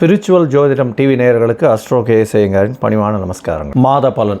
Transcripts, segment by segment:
Spiritual ஜோதிடம் TV நேயர்களுக்கு astro கேசேங்கரின் பணிவான நமஸ்காரங்கள். மாத பலன்.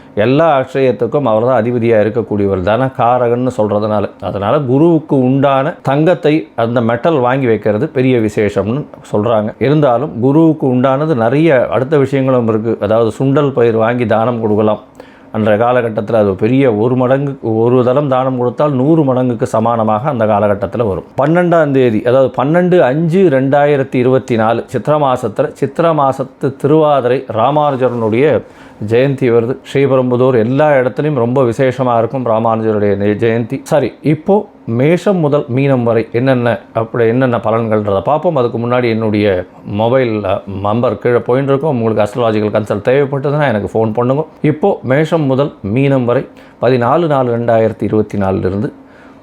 எல்லா அக்ஷயத்துக்கும் அவர் தான் அதிபதியாக இருக்கக்கூடியவர் தனகாரகன்னு சொல்கிறதுனால அதனால் குருவுக்கு உண்டான தங்கத்தை அந்த மெட்டல் வாங்கி வைக்கிறது பெரிய விசேஷம்னு சொல்கிறாங்க இருந்தாலும் குருவுக்கு உண்டானது நிறைய அடுத்த விஷயங்களும் இருக்குது அதாவது சுண்டல் பயிர் வாங்கி தானம் கொடுக்கலாம். அன்றைய காலகட்டத்தில் அது பெரிய ஒரு மடங்கு ஒரு தளம் தானம் கொடுத்தால் நூறு மடங்குக்கு சமானமாக அந்த காலகட்டத்தில் வரும். பன்னெண்டாம் தேதி அதாவது பன்னெண்டு அஞ்சு ரெண்டாயிரத்தி இருபத்தி நாலு சித்திர மாதத்தில் சித்திர மாதத்து திருவாதிரை ராமானுஜரனுடைய ஜெயந்தி வருது. ஸ்ரீபெரும்புதூர் எல்லா இடத்துலையும் ரொம்ப விசேஷமாக இருக்கும். ராமானுஜருடைய ஜெயந்தி. சரி இப்போது மேஷம் முதல் மீனம் வரை என்னென்ன அப்படி என்னென்ன பலன்கள்ன்றதை பார்ப்போம். அதுக்கு முன்னாடி என்னுடைய மொபைல் நம்பர் கீழே போயின்னு இருக்கும். உங்களுக்கு அஸ்ட்ராலாஜிக்கல் கன்சல்ட் தேவைப்பட்டதுன்னா எனக்கு ஃபோன் பண்ணுங்க. இப்போது மேஷம் முதல் மீனம் வரை பதினாலு நாலு ரெண்டாயிரத்தி இருபத்தி நாலுலேருந்து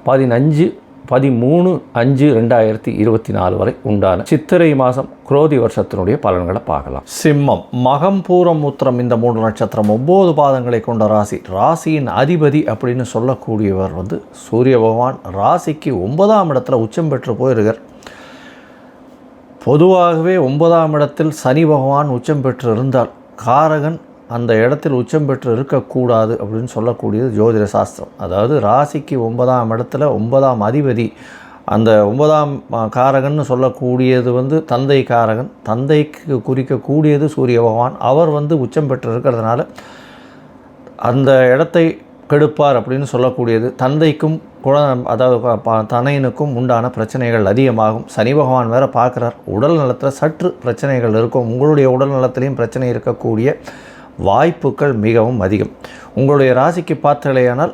பதினஞ்சு பதிமூணு அஞ்சு ரெண்டாயிரத்தி இருபத்தி நாலு வரை உண்டான சித்திரை மாதம் குரோதி வருஷத்தினுடைய பலன்களை பார்க்கலாம். சிம்மம் மகம் பூரம் உத்திரம் இந்த மூன்று நட்சத்திரம் ஒம்பது பாதங்களை கொண்ட ராசி. ராசியின் அதிபதி அப்படின்னு சொல்லக்கூடியவர் வந்து சூரிய பகவான். ராசிக்கு ஒன்பதாம் இடத்துல உச்சம் பெற்று போயிருக்கார். பொதுவாகவே ஒன்பதாம் இடத்தில் சனி பகவான் உச்சம் பெற்று இருந்தால் காரகன் அந்த இடத்தில் உச்சம் பெற்று இருக்கக்கூடாது அப்படின்னு சொல்லக்கூடியது ஜோதிட சாஸ்திரம். அதாவது ராசிக்கு ஒன்பதாம் இடத்துல ஒன்பதாம் அதிபதி அந்த ஒன்பதாம் காரகன்னு சொல்லக்கூடியது வந்து தந்தை காரகன். தந்தைக்கு குறிக்கக்கூடியது சூரிய பகவான். அவர் வந்து உச்சம் பெற்று இருக்கிறதுனால அந்த இடத்தை கெடுப்பார் அப்படின்னு சொல்லக்கூடியது. தந்தைக்கும் குழந்தை அதாவது ப- தனையனுக்கும் உண்டான பிரச்சனைகள் அதிகமாகும். சனி பகவான் வேறு பார்க்குறார். உடல் நலத்தில் சற்று பிரச்சனைகள் இருக்கும். உங்களுடைய உடல் நலத்திலையும் பிரச்சனை இருக்கக்கூடிய வாய்ப்புகள் மிகவும் அதிகம். உங்களுடைய ராசிக்கு பார்த்தலையானால்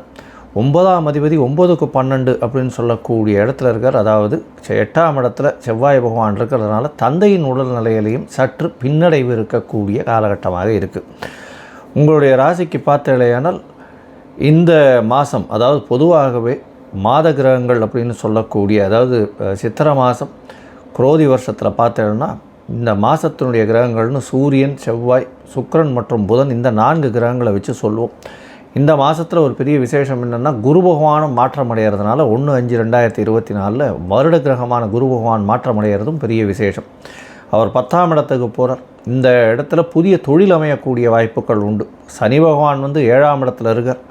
ஒன்பதாம் அதிபதி ஒன்பதுக்கு பன்னெண்டு அப்படின்னு சொல்லக்கூடிய இடத்துல இருக்கார். அதாவது செ- எட்டாம் இடத்துல செவ்வாய் பகவான் இருக்கிறதுனால தந்தையின் உடல் நிலையிலையும் சற்று பின்னடைவு இருக்கக்கூடிய காலகட்டமாக இருக்குது உங்களுடைய ராசிக்கு பார்த்தலையானால் இந்த மாதம் அதாவது பொதுவாகவே மாத கிரகங்கள் அப்படின்னு சொல்லக்கூடிய அதாவது சித்திரை மாதம் குரோதி வருஷத்தில் பார்த்தேன்னா இந்த மாதத்தினுடைய கிரகங்கள்னு சூரியன் செவ்வாய் சுக்கிரன் மற்றும் புதன் இந்த நான்கு கிரகங்களை வச்சு சொல்லுவோம். இந்த மாதத்தில் ஒரு பெரிய விசேஷம் என்னென்னா குரு பகவானும் மாற்றம் அடைகிறதுனால ஒன்று அஞ்சு ரெண்டாயிரத்தி இருபத்தி நாலில் வருட கிரகமான குரு பகவான் மாற்றம் அடைகிறதும் பெரிய விசேஷம். அவர் பத்தாம் இடத்துக்கு போகிறார் இந்த இடத்துல புதிய தொழில் அமையக்கூடிய வாய்ப்புகள் உண்டு. சனி பகவான் வந்து ஏழாம் இடத்துல இருக்கார்.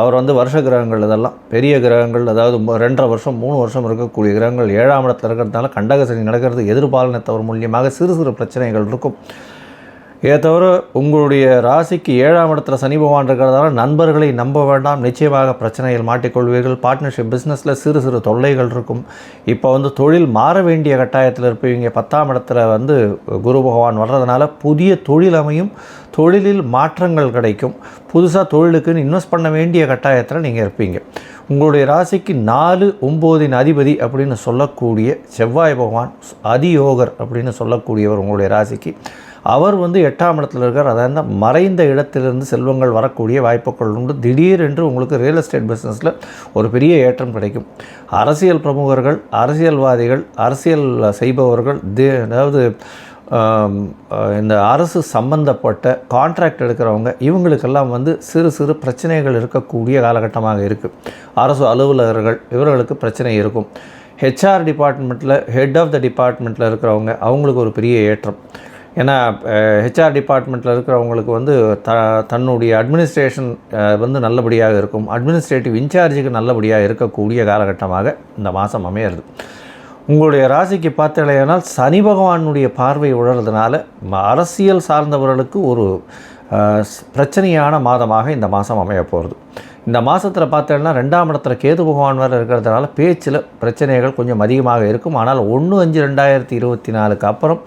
அவர் வந்து வருஷ கிரகங்கள் இதெல்லாம் பெரிய கிரகங்கள் அதாவது ரெண்டரை வருஷம் மூணு வருஷம் இருக்கக்கூடிய கிரகங்கள் ஏழாம் இடத்தில் இருக்கிறதுனால கண்டக சனி நடக்கிறது எதிர்பாலனத்தவர் மூலியமாக சிறு சிறு பிரச்சனைகள் இருக்கும். இதை தவிர உங்களுடைய ராசிக்கு ஏழாம் இடத்துல சனி பகவான் இருக்கிறதால நண்பர்களை நம்ப வேண்டாம். நிச்சயமாக பிரச்சனையில் மாட்டிக்கொள்வீர்கள். பார்ட்னர்ஷிப் பிஸ்னஸில் சிறு சிறு தொல்லைகள் இருக்கும். இப்போ வந்து தொழில் மாற வேண்டிய கட்டாயத்தில் இருப்பீங்க. பத்தாம் இடத்துல வந்து குரு பகவான் வர்றதுனால புதிய தொழில் அமையும். தொழிலில் மாற்றங்கள் கிடைக்கும். புதுசாக தொழிலுக்குன்னு இன்வெஸ்ட் பண்ண வேண்டிய கட்டாயத்தில் நீங்கள் இருப்பீங்க. உங்களுடைய ராசிக்கு நாலு ஒம்போதின் அதிபதி அப்படின்னு சொல்லக்கூடிய செவ்வாய் பகவான் அதியோகர் அப்படின்னு சொல்லக்கூடியவர் உங்களுடைய ராசிக்கு. அவர் வந்து எட்டாம் இடத்துல இருக்கார். அதாவது மறைந்த இடத்திலிருந்து செல்வங்கள் வரக்கூடிய வாய்ப்புகள் உண்டு. திடீரென்று உங்களுக்கு ரியல் எஸ்டேட் பிஸ்னஸில் ஒரு பெரிய ஏற்றம் கிடைக்கும். அரசியல் பிரமுகர்கள் அரசியல்வாதிகள் அரசியல் செய்பவர்கள் தி அதாவது இந்த அரசு சம்பந்தப்பட்ட கான்ட்ராக்ட் எடுக்கிறவங்க இவங்களுக்கெல்லாம் வந்து சிறு சிறு பிரச்சனைகள் இருக்கக்கூடிய காலகட்டமாக இருக்குது அரசு அலுவலகர்கள் இவர்களுக்கு பிரச்சனை இருக்கும். ஹெச்ஆர் டிபார்ட்மெண்ட்டில் ஹெட் ஆஃப் த டிபார்ட்மெண்ட்டில் இருக்கிறவங்க அவங்களுக்கு ஒரு பெரிய ஏற்றம். ஏன்னா ஹெச்ஆர் டிபார்ட்மெண்ட்டில் இருக்கிறவங்களுக்கு வந்து த தன்னுடைய அட்மினிஸ்ட்ரேஷன் வந்து நல்லபடியாக இருக்கும். அட்மினிஸ்ட்ரேட்டிவ் இன்சார்ஜுக்கு நல்லபடியாக இருக்கக்கூடிய காலகட்டமாக இந்த மாதம் அமையிறது. உங்களுடைய ராசிக்கு பார்த்தலையானால் சனி பகவானுடைய பார்வை உழறதுனால அரசியல் சார்ந்தவர்களுக்கு ஒரு பிரச்சனையான மாதமாக இந்த மாதம் அமைய போகிறது இந்த மாதத்தில் பார்த்தேன்னா ரெண்டாம் இடத்துல கேது பகவான் வேறு இருக்கிறதுனால பேச்சில் பிரச்சனைகள் கொஞ்சம் அதிகமாக இருக்கும். ஆனால் ஒன்று அஞ்சு ரெண்டாயிரத்தி இருபத்தி நாலுக்கு அப்புறம்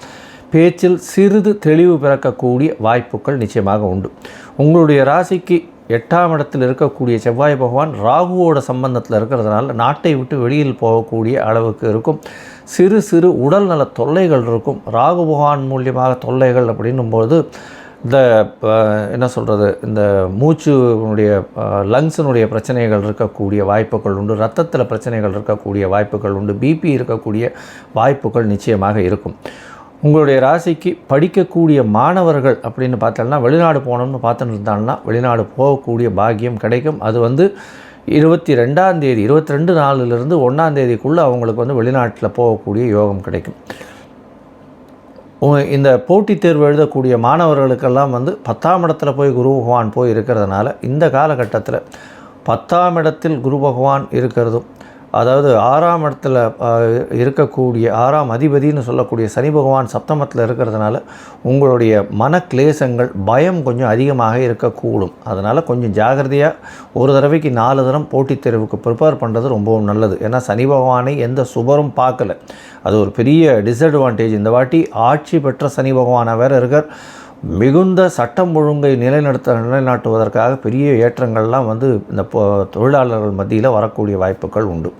பேச்சில் சிறிது தெளிவு பிறக்கக்கூடிய வாய்ப்புகள் நிச்சயமாக உண்டு. உங்களுடைய ராசிக்கு எட்டாம் இடத்தில் இருக்கக்கூடிய செவ்வாய் பகவான் ராகுவோட சம்பந்தத்தில் இருக்கிறதுனால நாட்டை விட்டு வெளியில் போகக்கூடிய அளவுக்கு இருக்கும். சிறு சிறு உடல்நல தொல்லைகள் இருக்கும். ராகு பகவான் மூலியமாக தொல்லைகள் அப்படின்னும்போது இந்த என்ன சொல்கிறது இந்த மூச்சுனுடைய லங்ஸினுடைய பிரச்சனைகள் இருக்கக்கூடிய வாய்ப்புகள் உண்டு. ரத்தத்தில் பிரச்சனைகள் இருக்கக்கூடிய வாய்ப்புகள் உண்டு. பிபி இருக்கக்கூடிய வாய்ப்புகள் நிச்சயமாக இருக்கும். உங்களுடைய ராசிக்கு படிக்கக்கூடிய மாணவர்கள் அப்படின்னு பார்த்தோம்னா வெளிநாடு போகணும்னு பார்த்துட்டு இருந்தாங்கன்னா வெளிநாடு போகக்கூடிய பாக்கியம் கிடைக்கும். அது வந்து இருபத்தி ரெண்டாம் தேதி இருபத்தி ரெண்டு நாலுலேருந்து ஒன்றாம் தேதிக்குள்ளே அவங்களுக்கு வந்து வெளிநாட்டில் போகக்கூடிய யோகம் கிடைக்கும். இந்த போட்டித் தேர்வு எழுதக்கூடிய மாணவர்களுக்கெல்லாம் வந்து பத்தாம் இடத்துல போய் குரு பகவான் போய் இருக்கிறதுனால இந்த காலகட்டத்தில் பத்தாம் இடத்தில் குரு பகவான் இருக்கிறதும் அதாவது ஆறாம் இடத்துல இருக்கக்கூடிய ஆறாம் அதிபதின்னு சொல்லக்கூடிய சனி பகவான் சப்தமத்தில் இருக்கிறதுனால உங்களுடைய மன கிளேசங்கள் பயம் கொஞ்சம் அதிகமாக இருக்கக்கூடும். அதனால் கொஞ்சம் ஜாகிரதையாக ஒரு தடவைக்கு நாலு தரம் போட்டித் தேர்வுக்கு ப்ரிப்பேர் பண்ணுறது ரொம்பவும் நல்லது. ஏன்னா சனி பகவானை எந்த சுபரும் பார்க்கல. அது ஒரு பெரிய டிஸ்அட்வான்டேஜ் இந்த வாட்டி ஆட்சி பெற்ற சனி பகவானாக வேறு இருக்கார். மிகுந்த சட்டம் ஒழுங்கை நிலைநிறுத்த நிலைநாட்டுவதற்காக பெரிய ஏற்றங்கள்லாம் வந்து இந்த தொழிலாளர்கள் மத்தியில் வரக்கூடிய வாய்ப்புகள் உண்டு.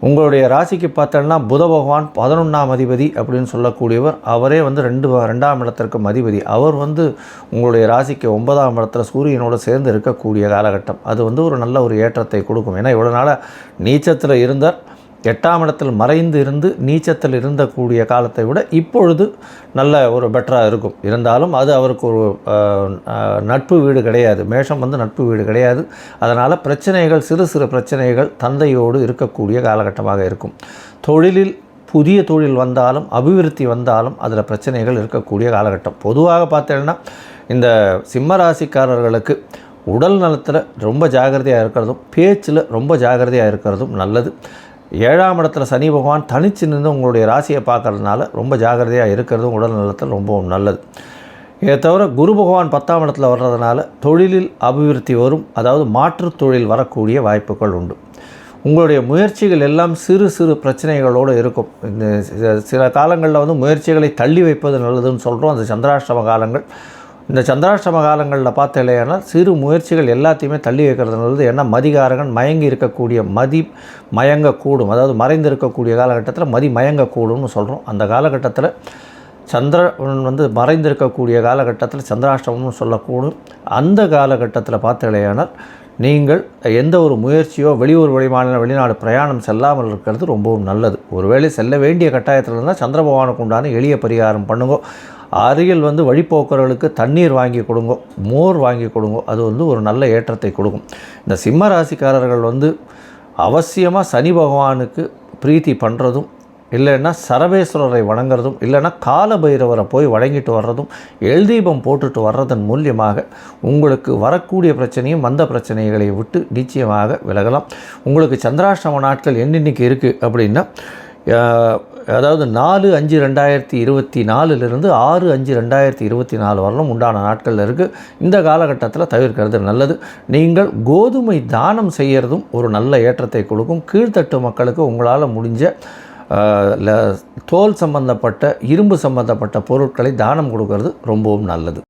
உங்களுடைய ராசிக்கு பார்த்தோன்னா புத பகவான் பதினொன்றாம் அதிபதி அப்படின்னு சொல்லக்கூடியவர் அவரே வந்து ரெண்டு வ- ரெண்டாம் இடத்திற்கு அதிபதி. அவர் வந்து உங்களுடைய ராசிக்கு ஒன்பதாம் இடத்துல சூரியனோடு சேர்ந்து இருக்கக்கூடிய காலகட்டம். அது வந்து ஒரு நல்ல ஒரு ஏற்றத்தை கொடுக்கும். ஏன்னா இவ்வளோ நாளாக நீச்சத்தில் இருந்தார். எட்டாம் இடத்தில் மறைந்து இருந்து நீச்சத்தில் இருந்தக்கூடிய காலத்தை விட இப்பொழுது நல்ல ஒரு பெட்டராக இருக்கும். இருந்தாலும் அது அவருக்கு ஒரு நட்பு வீடு கிடையாது. மேஷம் வந்து நட்பு வீடு கிடையாது. அதனால் பிரச்சனைகள் சிறு சிறு பிரச்சனைகள் தந்தையோடு இருக்கக்கூடிய காலகட்டமாக இருக்கும். தொழிலில் புதிய தொழில் வந்தாலும் அபிவிருத்தி வந்தாலும் அதில் பிரச்சனைகள் இருக்கக்கூடிய காலகட்டம். பொதுவாக பார்த்தீங்கன்னா இந்த சிம்ம ராசிக்காரர்களுக்கு உடல் நலத்தில் ரொம்ப ஜாகிரதையாக இருக்கிறதும் பேச்சில் ரொம்ப ஜாகிரதையாக இருக்கிறதும் நல்லது. ஏழாம் இடத்துல சனி பகவான் தனிச்சு நின்று உங்களுடைய ராசியை பார்க்கறதுனால ரொம்ப ஜாகிரதையாக இருக்கிறதும் உடல் நலத்தில் ரொம்பவும் நல்லது. இதை தவிர குரு பகவான் பத்தாம் இடத்துல வர்றதுனால தொழிலில் அபிவிருத்தி வரும் அதாவது மாற்றுத் தொழில் வரக்கூடிய வாய்ப்புகள் உண்டு. உங்களுடைய முயற்சிகள் எல்லாம் சிறு சிறு பிரச்சனைகளோடு இருக்கும். இந்த சில காலங்களில் வந்து முயற்சிகளை தள்ளி வைப்பது நல்லதுன்னு சொல்கிறோம் அந்த சந்திராஷ்டம காலங்கள் இந்த சந்திராஷ்டம காலங்களில் பார்த்த இல்லையானா சிறு முயற்சிகள் எல்லாத்தையுமே தள்ளி வைக்கிறது என்ன ஏன்னா மதிகாரகன் மயங்கி இருக்கக்கூடிய மதி மயங்கக்கூடும். அதாவது மறைந்து இருக்கக்கூடிய காலகட்டத்தில் மதி மயங்கக்கூடும்னு சொல்கிறோம் அந்த காலகட்டத்தில் சந்திரன் வந்து மறைந்திருக்கக்கூடிய காலகட்டத்தில் சந்திராஷ்டமம்னு சொல்லக்கூடும். அந்த காலகட்டத்தில் பார்த்தீங்களேயானால் நீங்கள் எந்த ஒரு முயற்சியோ வெளியூர் வெளிமாநில வெளிநாடு பிரயாணம் செல்லாமல் இருக்கிறது ரொம்பவும் நல்லது. ஒருவேளை செல்ல வேண்டிய கட்டாயத்தில் இருந்தால் சந்திர பகவானுக்கு உண்டான எளிய பரிகாரம் பண்ணுங்க. அருகில் வந்து வழிப்போக்கர்களுக்கு தண்ணீர் வாங்கி கொடுங்க மோர் வாங்கி கொடுங்க அது வந்து ஒரு நல்ல ஏற்றத்தை கொடுக்கும். இந்த சிம்ம ராசிக்காரர்கள் வந்து அவசியமாக சனி பகவானுக்கு பிரீத்தி பண்ணுறதும் இல்லைன்னா சரபேஸ்வரரை வணங்குறதும் இல்லைன்னா காலபைரவரை போய் வணங்கிட்டு வர்றதும் எழுதீபம் போட்டுட்டு வர்றதன் மூலியமாக உங்களுக்கு வரக்கூடிய பிரச்சனையும் வந்த பிரச்சனைகளை விட்டு நிச்சயமாக விலகலாம். உங்களுக்கு சந்திராஷ்டம நாட்கள் என்னென்னைக்கு இருக்குது அப்படின்னா அதாவது நாலு அஞ்சு ரெண்டாயிரத்தி இருபத்தி நாலுலேருந்து ஆறு அஞ்சு ரெண்டாயிரத்தி இருபத்தி நாலு வரலும் உண்டான நாட்களில் இருக்குது இந்த காலகட்டத்தில் தவிர்க்கிறது நல்லது. நீங்கள் கோதுமை தானம் செய்கிறதும் ஒரு நல்ல ஏற்றத்தை கொடுக்கும். கீழ்த்தட்டு மக்களுக்கு உங்களால் முடிஞ்ச ல- தோல் சம்பந்தப்பட்ட இரும்பு சம்பந்தப்பட்ட பொருட்களை தானம் கொடுக்கறது ரொம்பவும் நல்லது.